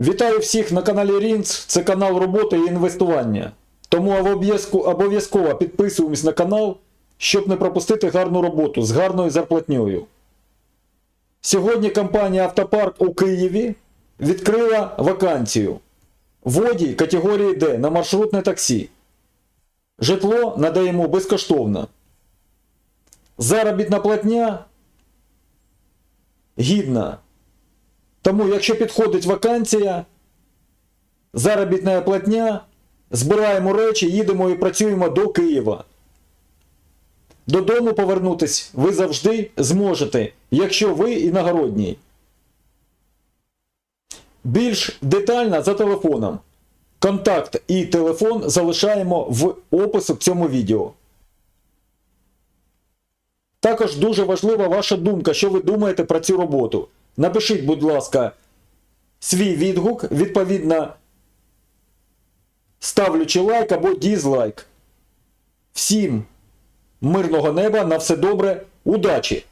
Вітаю всіх на каналі Рінц. Це канал роботи і інвестування. Тому обов'язково підписуємось на канал, щоб не пропустити гарну роботу з гарною зарплатньою. Сьогодні компанія Автопарк у Києві відкрила вакансію. Водій категорії Д на маршрутне таксі. Житло надаємо безкоштовно. Заробітна платня гідна. Тому, якщо підходить вакансія, заробітна платня, збираємо речі, їдемо і працюємо до Києва. Додому повернутись ви завжди зможете, якщо ви іногородній. Більш детально за телефоном. Контакт і телефон залишаємо в опису к цьому відео. Також дуже важлива ваша думка, що ви думаєте про цю роботу. Напишіть, будь ласка, свій відгук, відповідно, ставлячи лайк або дізлайк. Всім мирного неба, на все добре, удачі!